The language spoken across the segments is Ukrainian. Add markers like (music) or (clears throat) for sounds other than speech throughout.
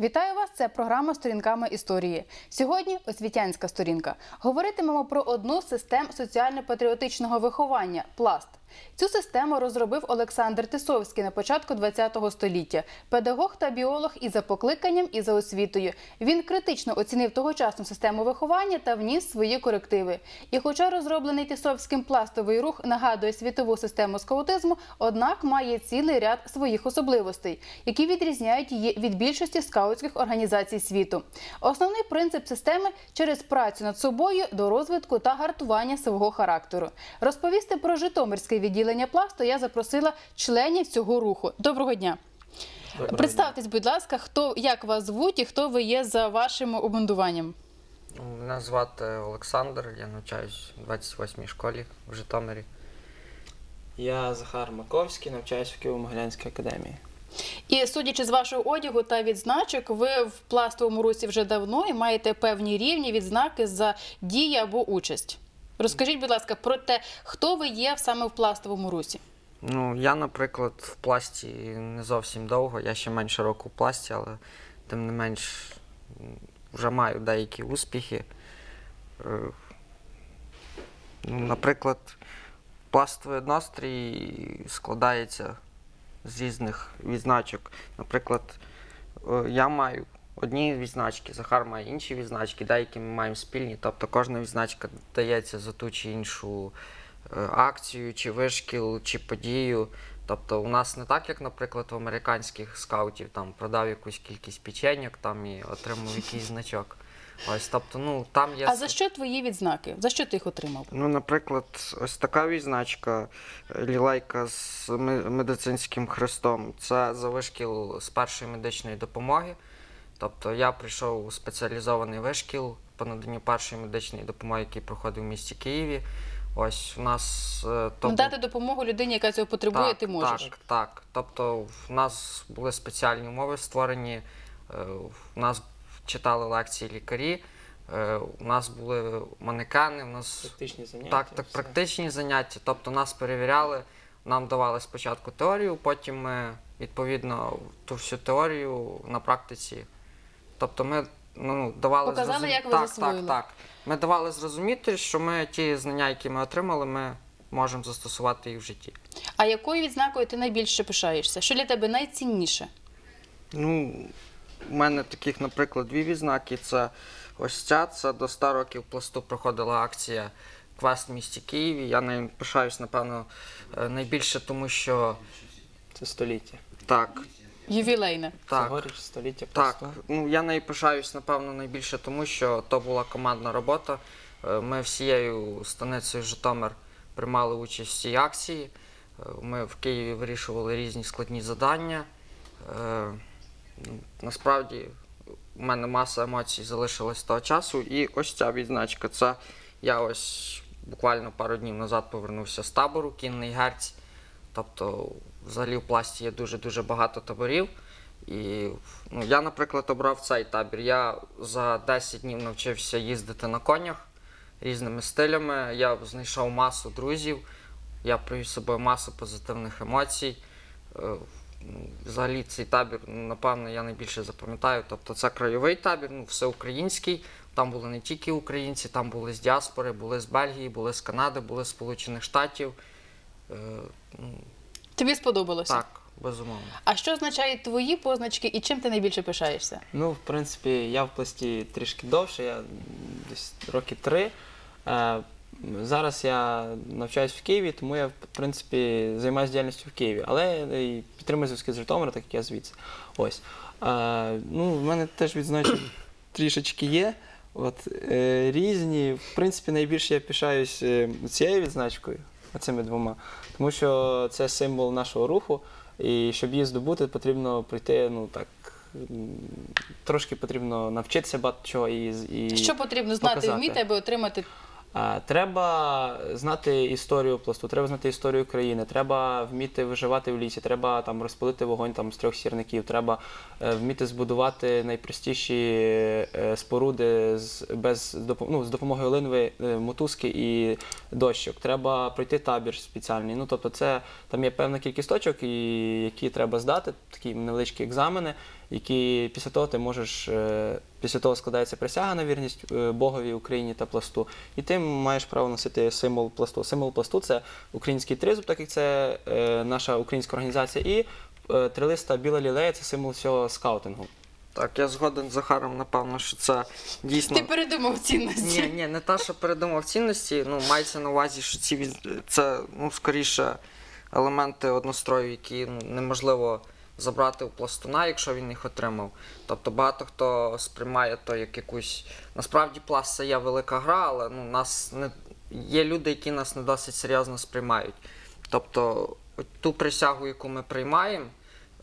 Вітаю вас! Це програма Сторінками історії. Сьогодні освітянська сторінка. Говоритимемо про одну з систем соціально-патріотичного виховання пласт. Цю систему розробив Олександр Тисовський на початку ХХ століття. Педагог та біолог і за покликанням, і за освітою. Він критично оцінив тогочасну систему виховання та вніс свої корективи. І хоча розроблений Тисовським пластовий рух нагадує світову систему скаутизму, однак має цілий ряд своїх особливостей, які відрізняють її від більшості скаутських організацій світу. Основний принцип системи через працю над собою до розвитку та гартування свого характеру. Розповісти про Житомирське відділення пласту я запросила членів цього руху. Доброго дня. Представтесь, будь ласка, хто як вас звуть і хто ви є за вашим обмундуванням? Мене звати Олександр, я навчаюсь у 28-й школі в Житомирі. Я Захар Маковський, навчаюся в Києво-Могилянській академії. І судячи з вашого одягу та відзначок, ви в пластовому русі вже давно і маєте певні рівні відзнаки за дії або участь. Розкажіть, будь ласка, про те, хто ви є саме в пластовому русі. Ну, я, наприклад, в пласті не зовсім довго, я ще менше року в пласті, але тим не менш вже маю деякі успіхи. Е, Ну, наприклад, пластовий однострій складається з різних відзначок. Наприклад, е, я маю одні відзначки, Захар має інші відзначки, деякі ми маємо спільні. Тобто кожна відзначка дається за ту чи іншу е, акцію, чи вишкіл, чи подію. Тобто у нас не так, як, наприклад, в американських скаутів там продав якусь кількість печеньок там і отримав якийсь значок. Ось, тобто, ну там є А за що твої відзнаки? За що ти їх отримав? Ну, наприклад, ось така відзначка е, лілейка з медицинським хрестом. Це за вишкіл з першої медичної допомоги. Тобто я прийшов у спеціалізований вишкіл по наданню першої медичної допомоги, який проходив в місті Києві. Ось у нас е, то був- допомогу людині, яка цього потребує, так, ти можеш. Так, так. Тобто в нас були спеціальні умови створені, е, в нас читали лекції лікарі, е, у нас були манекени, у нас Практичні заняття. так, так, все. практичні заняття. Тобто нас перевіряли, нам давали спочатку теорію, потім ми відповідно ту всю теорію на практиці. Тобто ми ну, давали Показали, зрозум- як ви так, засвоїли. Так, так. Ми давали зрозуміти, що ми ті знання, які ми отримали, ми можемо застосувати їх в житті. А якою відзнакою ти найбільше пишаєшся? Що для тебе найцінніше? Ну, у мене таких, наприклад, дві відзнаки. Це ось ця, це до 100 років пласту проходила акція квест в місті Києві. Я нею пишаюсь, напевно, е, найбільше, тому що Це століття. так, Ювілейне. так. Цьогоріч століття Так, ну я нею пишаюсь, напевно, найбільше тому, що то була командна робота. Е, Ми всією станицею Житомир приймали участь в цій акції. Е, Ми в Києві вирішували різні складні завдання. Е, ну, Насправді у мене маса емоцій залишилась з того часу. І ось ця відзначка. Це я ось буквально пару днів назад повернувся з табору Кінний Герць. Тобто, взагалі в пласті є дуже-дуже багато таборів. І ну, я, наприклад, обрав цей табір. Я за 10 днів навчився їздити на конях різними стилями. Я знайшов масу друзів, я привіз з собою масу позитивних емоцій. Е, ну, Взагалі цей табір, ну, напевно, я найбільше запам'ятаю. Тобто це краєвий табір, ну, всеукраїнський. Там були не тільки українці, там були з діаспори, були з Бельгії, були з Канади, були з Сполучених Штатів. Тобі сподобалося? так, безумовно. А що означають твої позначки і чим ти найбільше пишаєшся? Ну, в принципі, я в пласті трішки довше, я десь роки три. Е, Зараз я навчаюсь в Києві, тому я, в принципі, займаюся діяльністю в Києві. Але і підтримую зв'язки з Житомира, так як я звідси. Ось. Е, ну, в мене теж відзначок (clears throat) трішечки є. От, е, різні. В принципі, найбільше я пишаюсь е, цією відзначкою, оцими двома, тому що це символ нашого руху. І щоб її здобути, потрібно прийти, ну так, трошки потрібно навчитися багато чого і, і Що потрібно знати показати. вміти, аби отримати Треба знати історію пласту, треба знати історію країни, треба вміти виживати в лісі, треба там розпалити вогонь там з трьох сірників, треба е, вміти збудувати найпростіші е, споруди з без ну, з допомогою линви, е, мотузки і дощок. Треба пройти табір спеціальний. Ну тобто, це там є певна кількість точок, і які треба здати, такі невеличкі екзамени, які після того ти можеш е, після того складається присяга на вірність е, Богові, Україні та пласту, і ти маєш право носити символ пласту. Символ пласту це український тризуб, так як це е, наша українська організація, і трилиста біла лілея це символ всього скаутингу. Так, я згоден з Захаром, напевно, що це дійсно. Ти передумав цінності. Ні, ні, не те, що передумав цінності. Ну, мається на увазі, що ці від- це ну, скоріше елементи однострою, які ну, неможливо забрати у пластуна, якщо він їх отримав. Тобто багато хто сприймає то як якусь. Насправді пласт це є велика гра, але ну, нас не є люди, які нас не досить серйозно сприймають. Тобто ту присягу, яку ми приймаємо,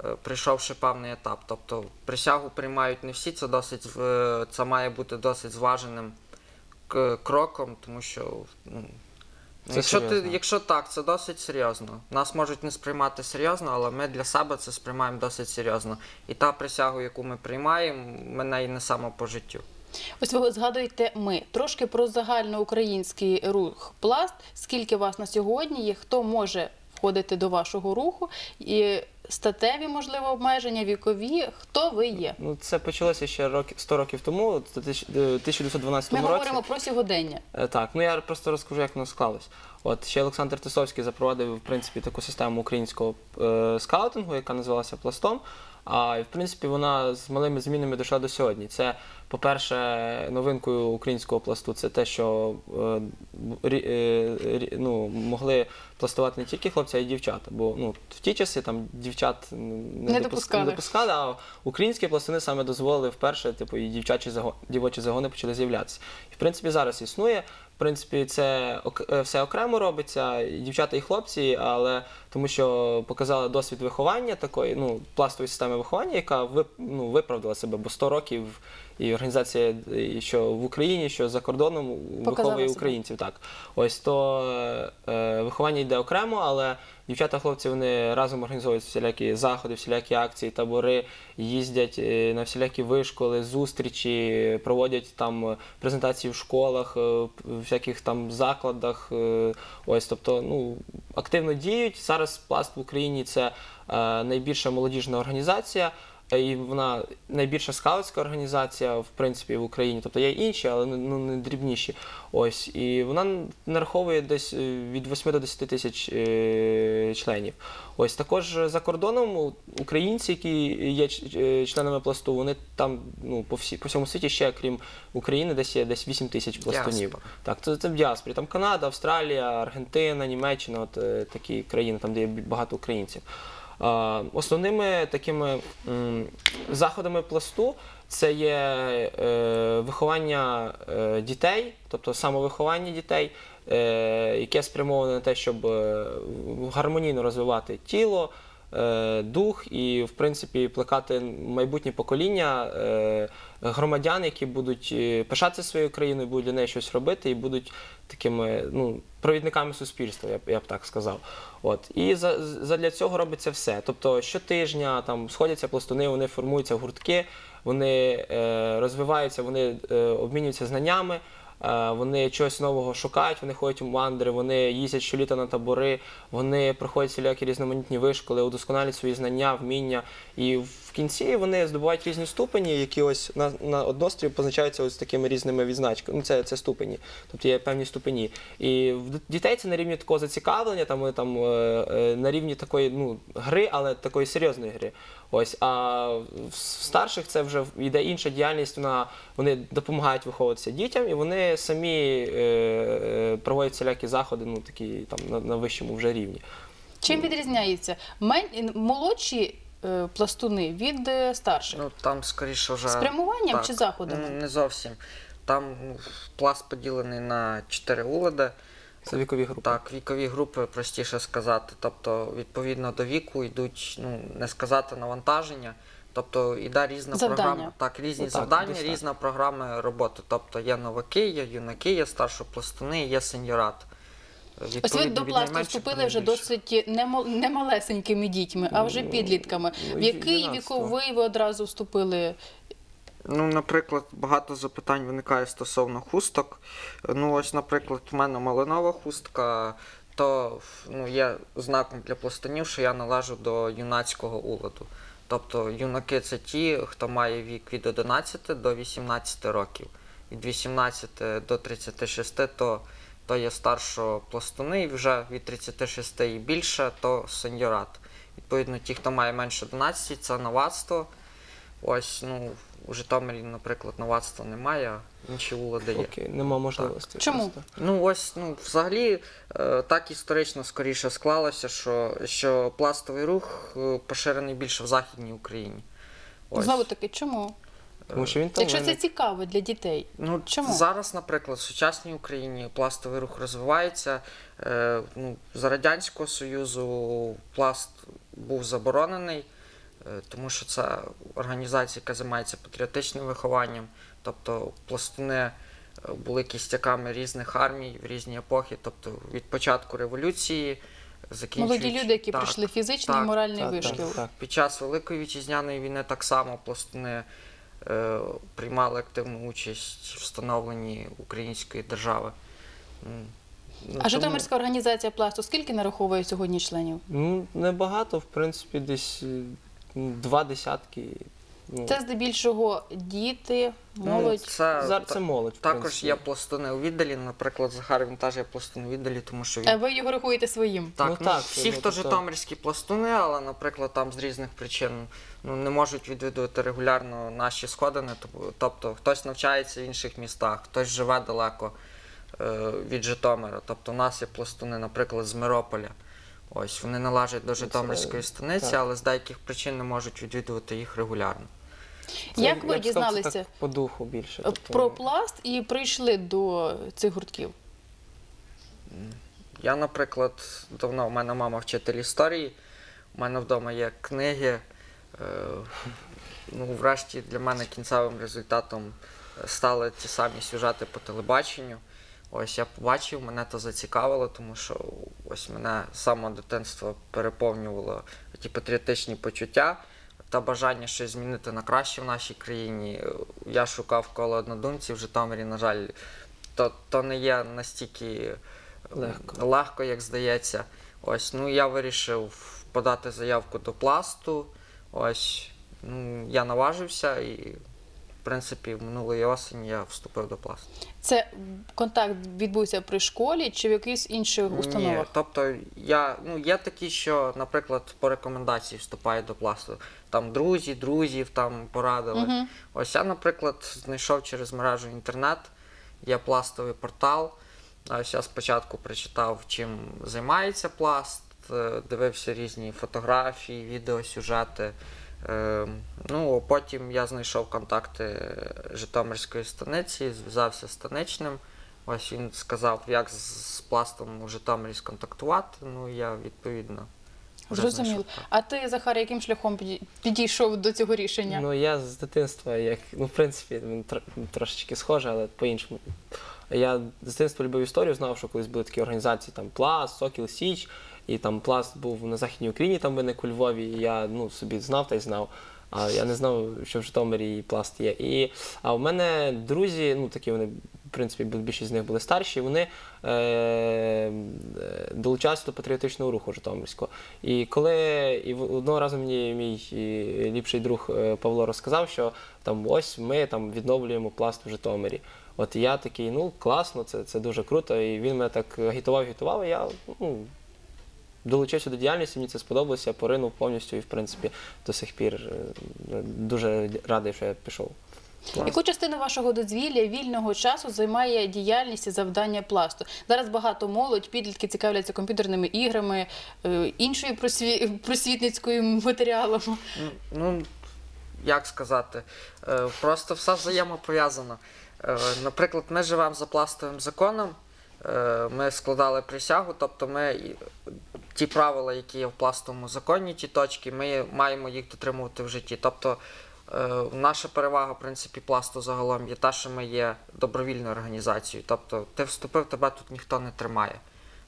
е, прийшовши певний етап. Тобто присягу приймають не всі, це досить це має бути досить зваженим кроком, тому що ну, Це якщо, ти, якщо так, це досить серйозно. Нас можуть не сприймати серйозно, але ми для себе це сприймаємо досить серйозно. І та присягу, яку ми приймаємо, мене і не само по життю. Ось ви згадуєте ми трошки про загальноукраїнський рух пласт. Скільки вас на сьогодні є? Хто може входити до вашого руху? І статеві, можливо, обмеження, вікові. Хто ви є? Ну, це почалося ще рок 100 років тому, в 1912 Ми році. говоримо про сьогодення. Е, Так, ну я просто розкажу, як воно склалось. От ще Олександр Тисовський запровадив в принципі таку систему українського е, скаутингу, яка називалася пластом. А в принципі вона з малими змінами дійшла до сьогодні. Це, по-перше, новинкою українського пласту це те, що е, е, ну, могли пластувати не тільки хлопці, а й дівчата. Бо ну, в ті часи там дівчат м, Не допускали. не допускали, а українські пластуни саме дозволили вперше, типу, і дівчачі загон, дівочі загони почали з'являтися. І в принципі зараз існує. В принципі, це е, все окремо робиться, і дівчата і хлопці, але тому що показали досвід виховання такої, ну, пластової системи виховання, яка ну, виправдала себе, бо 100 років і організація, що в Україні, що за кордоном виховує себе. українців. Так, ось то е, виховання йде окремо, але дівчата, хлопці вони разом організовують всілякі заходи, всілякі акції, табори, їздять е, на всілякі вишколи, зустрічі, проводять там е, презентації в школах, е, в всяких там закладах. е, Ось, тобто, ну активно діють. Зараз пласт в Україні це е, найбільша молодіжна організація. Е, І вона найбільша скаутська організація, в принципі, в Україні. Тобто є інші, але ну, не дрібніші. Ось. І вона нараховує десь е, від 8 до 10 тисяч е, членів. Ось також за кордоном українці, які є членами пласту, вони там ну, по, всі, по всьому світі ще, крім України, десь є десь 8 тисяч пластунів. Діаспора. Так, це, це в діаспорі. Там Канада, Австралія, Аргентина, Німеччина, от такі країни, там де є багато українців. Основними такими заходами пласту це є е, виховання е, дітей, тобто самовиховання дітей, е, яке спрямоване на те, щоб гармонійно розвивати тіло, е, дух і, в принципі, плекати майбутнє покоління е, громадян, які будуть е, пишатися своєю країною, будуть для неї щось робити і будуть такими ну, провідниками суспільства, я б, я б так сказав. От. І за, задля цього робиться все. Тобто щотижня там сходяться пластуни, вони формуються гуртки, вони е, розвиваються, вони е, обмінюються знаннями. Е, Вони чогось нового шукають, вони ходять у мандри, вони їздять щоліта на табори, вони проходять всілякі різноманітні вишколи, удосконалюють свої знання, вміння. І кінці вони здобувають різні ступені, які ось на, на однострій позначаються ось такими різними відзначками. Ну, це, це ступені, тобто є певні ступені. І в дітей це на рівні такого зацікавлення, там вони там е, е, на рівні такої ну, гри, але такої серйозної гри. Ось, а в старших це вже йде інша діяльність. Вона вони допомагають виховуватися дітям, і вони самі е, е, проводять всілякі заходи, ну такі там на, на вищому вже рівні. Чим відрізняється Мен... молодші пластуни від е, старших? Ну там скоріше вже Спрямуванням так, чи заходами? ну, Не зовсім. Там ну, пласт поділений на чотири улади. Це вікові групи. Так, вікові групи простіше сказати. Тобто, відповідно до віку йдуть, ну не сказати навантаження. Тобто іде різна Завдання. програма. Так, різні Отак, завдання, десь так. різна програма роботи. Тобто є новаки, є юнаки, є старшопластуни, є сеньорат. Ось ви до пласту вступили вже досить немал- немалесенькими дітьми, а вже підлітками. В ну, який віковий ви одразу вступили? Ну, наприклад, багато запитань виникає стосовно хусток. Ну, ось, наприклад, в мене малинова хустка, то ну, є знаком для пластунів, що я належу до юнацького уладу. Тобто юнаки це ті, хто має вік від 11 до 18 років. Від 18 до 36 то, то є старшопластуни, і вже від 36 і більше то сеньорат. Відповідно, ті, хто має менше 11, це новацтво. Ось, ну, у Житомирі, наприклад, новацтва немає, а інші улади є. Окей, нема можливості. Чому? Ну, ось, ну, взагалі, е, так історично скоріше склалося, що, що пластовий рух е, поширений більше в Західній Україні. Ось. Знову таки, чому? Тому що він там Якщо це цікаво для дітей. Ну, Чому? Зараз, наприклад, в сучасній Україні пластовий рух розвивається. Е, ну, за Радянського Союзу пласт був заборонений, е, тому що це організація, яка займається патріотичним вихованням. Тобто пластуни е, були кістяками різних армій в різні епохи, тобто від початку революції. Молоді люди, які Так, пройшли фізичний так, і моральний так, вишкіл. так, так. Під час Великої вітчизняної війни так само пластуни приймали активну участь в встановленні української держави. Ну, А тому- Житомирська організація пласту скільки нараховує сьогодні членів? Ну, небагато, в принципі, десь е, два десятки. Це здебільшого діти, молодь. це, зараз це молодь. в також принципі. є пластуни у віддалі. Наприклад, Захар він теж є пластун у віддалі, тому що він А ви його рахуєте своїм. Так, Ну, ну, так, всі, ну, хто тобто- житомирські пластуни, але, наприклад, там з різних причин ну, не можуть відвідувати регулярно наші сходини. Тоб- Тобто хтось навчається в інших містах, хтось живе далеко е, від Житомира. Тобто, у нас є пластуни, наприклад, з Мирополя. Ось вони належать до Житомирської станиці, так. але з деяких причин не можуть відвідувати їх регулярно. Це, Як я ви б сказав, це дізналися так по духу більше. тобто, про пласт і прийшли до цих гуртків? Я, наприклад, давно у мене мама вчитель історії, у мене вдома є книги. Е, ну, врешті для мене кінцевим результатом стали ті самі сюжети по телебаченню. Ось я побачив, мене то зацікавило, тому що ось мене з самого дитинства переповнювало ті патріотичні почуття та бажання щось змінити на краще в нашій країні. Я шукав коло однодумців в Житомирі, на жаль, то, то не є настільки Легко. легко, як здається. Ось, ну я вирішив подати заявку до пласту. Ось, ну, я наважився і, принципі, минулої осені я вступив до пласту. Це контакт відбувся при школі чи в якихось інших Ні, тобто я, ну, є такі, що, наприклад, по рекомендації вступають до пласту. Там друзі, друзів там порадили. Мгм. Ось я, наприклад, знайшов через мережу інтернет, є пластовий портал. Ось я спочатку прочитав, чим займається пласт, е, дивився різні фотографії, відеосюжети. Е, Ну, потім я знайшов контакти Житомирської станиці, зв'язався з станичним. Ось він сказав, як з пластом у Житомирі сконтактувати. Ну, я відповідно. Зрозуміло. А ти, Захар, яким шляхом підійшов до цього рішення? Ну, я з дитинства, як, ну, в принципі, він трошечки схоже, але по-іншому. Я з дитинства любив історію, знав, що колись були такі організації, там Пласт, Сокіл Січ, і там Пласт був на Західній Україні, там виник у Львові, і я ну, собі знав та й знав. А я не знав, що в Житомирі і пласт є. І, а в мене друзі, ну такі вони, в принципі, більшість з них були старші, вони е, е, долучалися до патріотичного руху Житомирського. І коли і одного разу мені мій ліпший друг е, Павло розказав, що там ось ми там відновлюємо пласт в Житомирі. От я такий, ну класно, це, це дуже круто. І він мене так агітував, агітував, і я ну, долучився до діяльності, мені це сподобалося, я поринув повністю і, в принципі, до сих пір е, дуже радий, що я пішов. в пласт. Яку частину вашого дозвілля вільного часу займає діяльність і завдання пласту? Зараз багато молодь, підлітки цікавляться комп'ютерними іграми, е, іншою просві... просвітницькою матеріалом. Ну, Ну, як сказати, е, просто все взаємопов'язано. Е, Наприклад, ми живемо за пластовим законом, е, ми складали присягу, тобто ми і- ті правила, які є в пластовому законі, ті точки, ми маємо їх дотримувати в житті. Тобто е, наша перевага, в принципі, пласту загалом є та, що ми є добровільною організацією. Тобто ти вступив, тебе тут ніхто не тримає.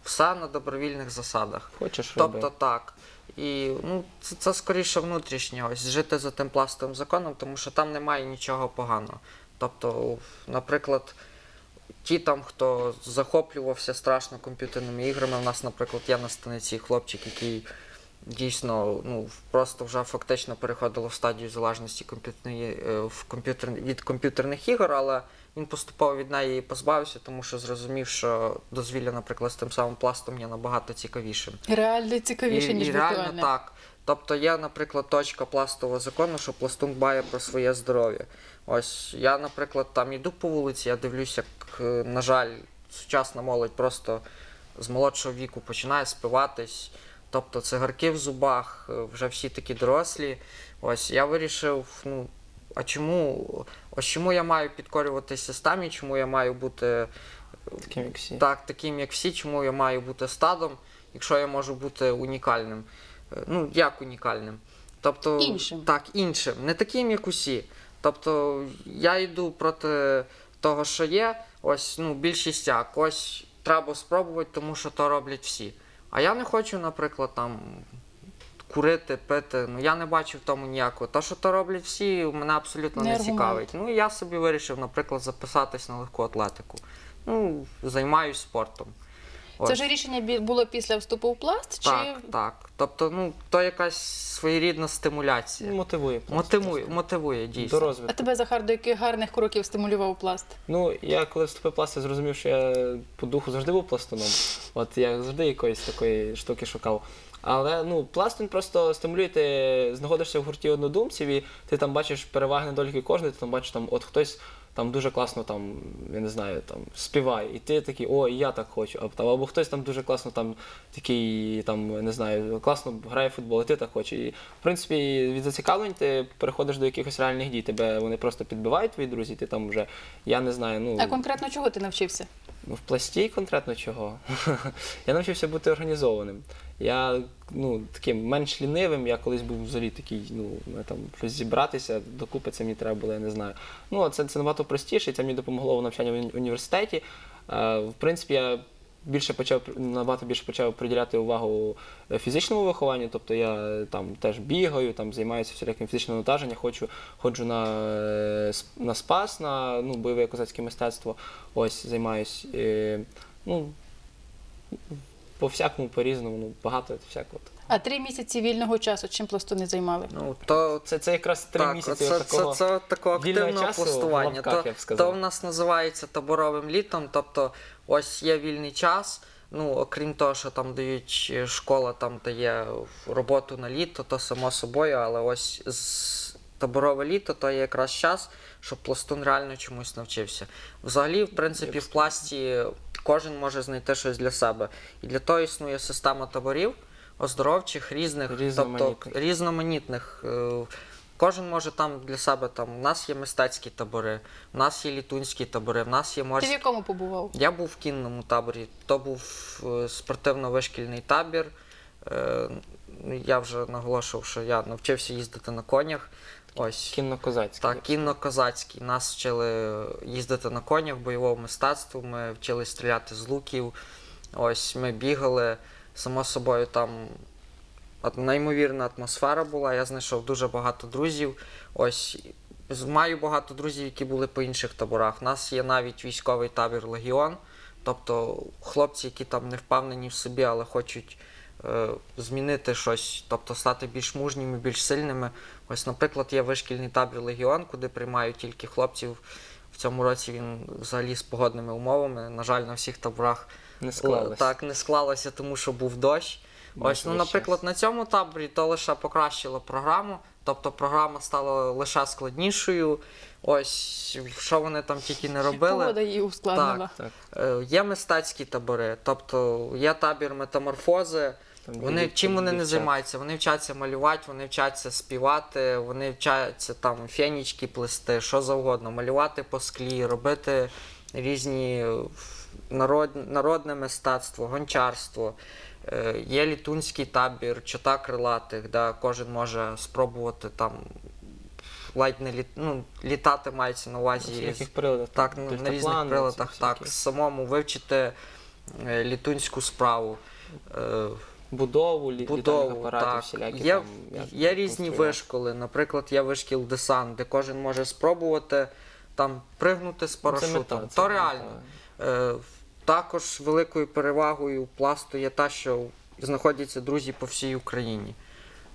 Все на добровільних засадах. Хочеш роби. Тобто так. І ну, це, це скоріше внутрішнє, ось жити за тим пластовим законом, тому що там немає нічого поганого. Тобто, наприклад, ті там, хто захоплювався страшно комп'ютерними іграми, у нас, наприклад, є на станиці хлопчик, який дійсно ну, просто вже фактично переходило в стадію залежності комп'ютерної, е, в комп'ютер, від комп'ютерних ігор, але він поступово від неї позбавився, тому що зрозумів, що дозвілля, наприклад, з тим самим пластом є набагато цікавішим. Реально цікавіше, І- ніж і реально віртуальне. так. Тобто є, наприклад, точка пластового закону, що пластун дбає про своє здоров'я. Ось я, наприклад, там іду по вулиці, я дивлюся, як, е, на жаль, сучасна молодь просто з молодшого віку починає спиватись. Тобто цигарки в зубах, е, вже всі такі дорослі. Ось я вирішив, ну, а чому, ось чому я маю підкорювати системі, чому я маю бути Таким як всі. так, таким як всі, чому я маю бути стадом, якщо я можу бути унікальним. Е, Ну, як унікальним? Тобто, Іншим. Так, іншим, не таким, як усі. Тобто, я йду проти того, що є. Ось, ну, більшість як, ось треба спробувати, тому що то роблять всі. А я не хочу, наприклад, там. Курити, пити, ну я не бачу в тому ніякого. То, що то роблять всі, мене абсолютно Не не, цікавить. Ну я собі вирішив, наприклад, записатись на легку атлетику. Ну, займаюсь спортом. Це Ось. ж рішення було після вступу в пласт? Так, Чи так. Тобто, ну, то якась своєрідна стимуляція. Мотивує. просто, Мотивує, мотивує дійсно. До а тебе Захар до яких гарних кроків стимулював пласт? Ну, я коли вступив в пласт, я зрозумів, що я по духу завжди був пластуном. От я завжди якоїсь такої штуки шукав. Але ну, пласт він просто стимулює, ти знаходишся в гурті однодумців, і ти там бачиш переваги недоліки кожної, ти там бачиш, там, от хтось там дуже класно там, я не знаю, там співає, і ти такий, о, я так хочу. Або, там, або хтось там дуже класно там такий, там, не знаю, класно грає в футбол, і ти так хочеш. І, в принципі, від зацікавлень ти переходиш до якихось реальних дій. Тебе вони просто підбивають, твої друзі, ти там вже, я не знаю, ну. А конкретно чого ти навчився? Ну, в пласті конкретно чого? (laughs) я навчився бути організованим. Я ну, таким менш лінивим, я колись був взагалі такий, ну, там щось зібратися, докупи це мені треба було, я не знаю. Ну, це, це набагато простіше, і це мені допомогло в навчанні в університеті. Е, в принципі, я більше почав набагато більше почав приділяти увагу е, фізичному вихованню. Тобто я е, там теж бігаю, там займаюся всіляким фізичним навантаженням, ходжу, ходжу на, е, на спас, на ну, бойове козацьке мистецтво. Ось займаюсь. Ну, по всякому, по-різному, ну, багато всякого. А три місяці вільного часу чим пластуни займали? Ну, то, Це, це якраз три так, місяці це, такого. це, це такого активного часу пластування. лапках, То, я б то в нас називається таборовим літом. Тобто, ось є вільний час. Ну, окрім того, що там дають е, школа, там дає роботу на літо, то само собою, але ось з таборове літо то є якраз час, щоб пластун реально чомусь навчився. Взагалі, в принципі, в пласті кожен може знайти щось для себе. І для того існує система таборів оздоровчих, різних, тобто Різноманітних. різноманітних. Е, Кожен може там для себе там. У нас є мистецькі табори, у нас є літунські табори, в нас є Ти в морські. якому побував? Я був в кінному таборі, то був е, спортивно-вишкільний табір. Е, ну, Я вже наголошував, що я навчився їздити на конях. Ось. Кінно-козацьке. Так, кінно-козацький. Нас вчили їздити на конях, бойовому мистецтву, ми вчили стріляти з луків. Ось ми бігали. Само собою там неймовірна атмосфера була. Я знайшов дуже багато друзів. Ось маю багато друзів, які були по інших таборах. У нас є навіть військовий табір Легіон. Тобто хлопці, які там не впевнені в собі, але хочуть е, змінити щось, тобто стати більш мужніми, більш сильними. Ось, наприклад, є вишкільний табір Легіон, куди приймають тільки хлопців. В цьому році він взагалі з погодними умовами. На жаль, на всіх таборах Не склалось. так не склалося, тому що був дощ. Ось, ну, наприклад, на цьому таборі то лише покращило програму, тобто програма стала лише складнішою. Ось що вони там тільки не робили. Погода її ускладнила. Так. Е, Є мистецькі табори, тобто є табір метаморфози. Там Вони дівчат- чим вони не дівчат. займаються? Вони вчаться малювати, вони вчаться співати, вони вчаться там фенічки плести, що завгодно, малювати по склі, робити різні е, народ, народне мистецтво, гончарство. Е, Є літунський табір, чота крилатих, де кожен може спробувати там ледь не літ... ну, літати мається на увазі. На яких приладах? Так, ну, на різних приладах, так. Самому вивчити е, літунську справу. Е, Будову, Будову, апаратів, так. всілякі Є, там. як є різні вишколи. Наприклад, є вишкіл десант, де кожен може спробувати там пригнути з Ну, Це парашутом. мета, це То мета. реально. Також великою перевагою пласту є та, що знаходяться друзі по всій Україні.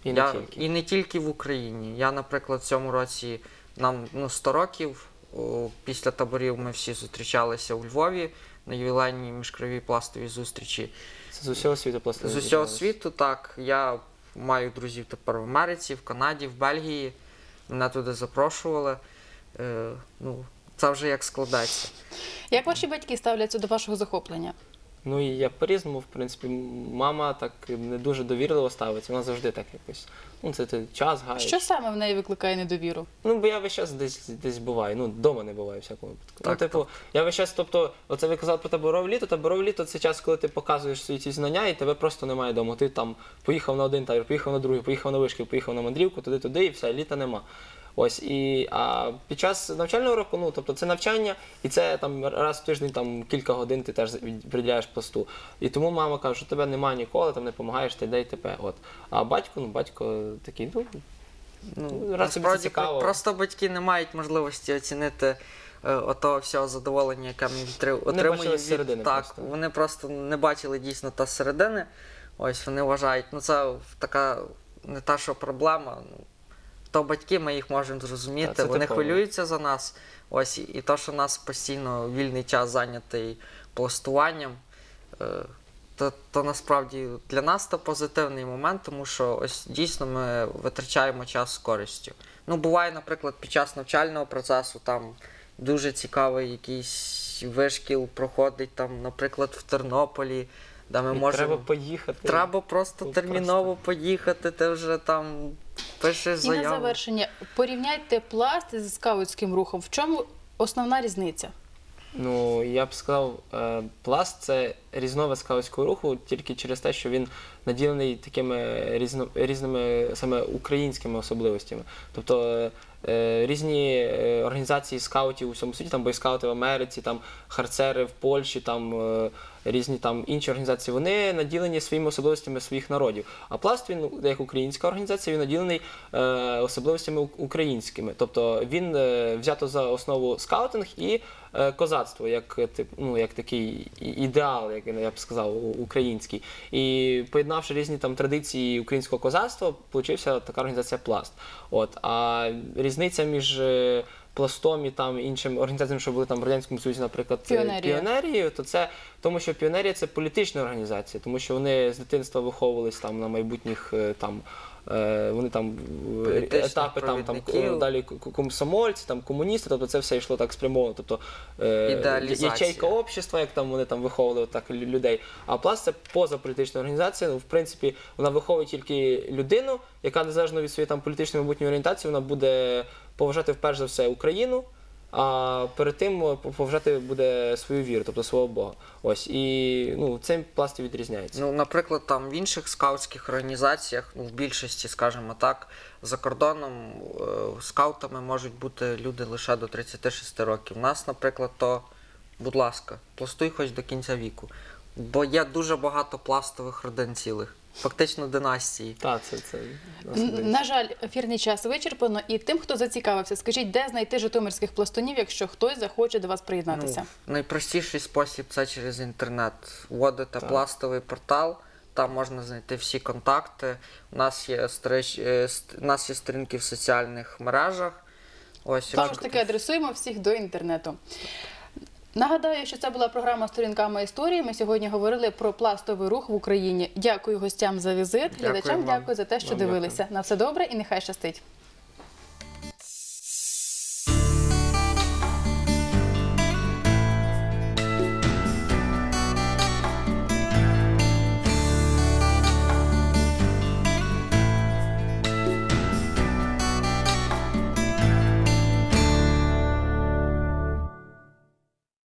І не я, тільки. і не тільки в Україні. Я, наприклад, в цьому році нам ну, 100 років. О, після таборів ми всі зустрічалися у Львові на ювілейній міжкровій пластовій зустрічі. Це з усього світу пластини. З усього світу, так. Я маю друзів тепер в Америці, в Канаді, в Бельгії. Мене туди запрошували. Е, ну, це вже як складеться. Як ваші батьки ставляться до вашого захоплення? Ну і я по-різному, в принципі, мама так не дуже довірливо ставиться, вона завжди так якось. Ну, це ти час гаєш. Що саме в неї викликає недовіру? Ну, бо я весь час десь десь буваю. Ну, вдома не буваю всякому випадку. ну, Так, типу, я весь час, тобто, оце ви казали про таборове літо. Таборове літо це час, коли ти показуєш свої ці знання, і тебе просто немає вдома. Ти там поїхав на один табір, поїхав на другий, поїхав на вишки, поїхав на мандрівку, туди-туди, і все, літа нема. Ось і а під час навчального року, ну тобто це навчання, і це там раз в тиждень там кілька годин ти теж від- приділяєш посту. І тому мама каже, що тебе немає ніколи, там не допомагаєш, ти і тебе. От. А батько, ну батько такий, ну Ну, раз тобі це цікаво. просто батьки не мають можливості оцінити е, отого всього задоволення, яке ми отримуємо. бачили зсередини так, просто. вони просто не бачили дійсно та середини. Ось вони вважають, ну це така не та, що проблема. То батьки, ми їх можемо зрозуміти, Та, це вони типово. хвилюються за нас. Ось, і, то, що у нас постійно вільний час зайнятий пластуванням, е, то, то насправді для нас це позитивний момент, тому що ось дійсно ми витрачаємо час з користю. Ну, буває, наприклад, під час навчального процесу там дуже цікавий якийсь вишкіл проходить, там, наприклад, в Тернополі, де ми і можемо. треба поїхати. Треба просто Тут терміново поїхати, ти вже там пишеш І на завершення порівняйте пласт з скаутським рухом. В чому основна різниця? Ну, я б сказав, е, пласт це різновид скаутського руху тільки через те, що він наділений такими різно, різними саме українськими особливостями. Тобто е, різні е, організації скаутів у всьому світі, там бойскаути в Америці, там харцери в Польщі, там е, різні там інші організації, вони наділені своїми особливостями своїх народів. А пласт він як українська організація, він наділений особливостями українськими. Тобто він взято за основу скаутинг і козацтво, як, ну, як такий ідеал, як я б сказав, український. І поєднавши різні там традиції українського козацтва, получився така організація пласт. От а різниця між е, пластом і там іншим організаціями, що були там в радянському союзі, наприклад, е, піонерією, то це тому, що піонерія це політична організація, тому що вони з дитинства виховувались там на майбутніх е, там. Е, Вони там е, Політичних етапи там, там провідників. е, далі к- к- комсомольці, там комуністи, тобто це все йшло так спрямовано. Тобто Ідеалізація. ячейка общества, як там вони там виховували так людей. А пласт це позаполітична організація. Ну, в принципі, вона виховує тільки людину, яка незалежно від своєї там політичної майбутньої орієнтації, вона буде поважати вперше за все Україну. А перед тим е, поважати буде свою віру, тобто свого Бога. Ось і ну цим пласт відрізняється. Ну, наприклад, там в інших скаутських організаціях, ну в більшості, скажімо так, за кордоном е, скаутами можуть бути люди лише до 36 років. У нас, наприклад, то, будь ласка, пластуй хоч до кінця віку. Бо є дуже багато пластових родин цілих, фактично династії. Так, це, це На жаль, ефірний час вичерпано. І тим, хто зацікавився, скажіть, де знайти житомирських пластунів, якщо хтось захоче до вас приєднатися? Ну, найпростіший спосіб це через інтернет. Вводите Так. пластовий портал, там можна знайти всі контакти. У нас є сторіч- е, у нас є сторінки в соціальних мережах. Ось Знову якщо ж таки, адресуємо всіх до інтернету. Нагадаю, що це була програма Сторінками історії. Ми сьогодні говорили про пластовий рух в Україні. Дякую гостям за візит. Дякую Глядачам вам. дякую за те, що Вам дивилися. На все добре і нехай щастить.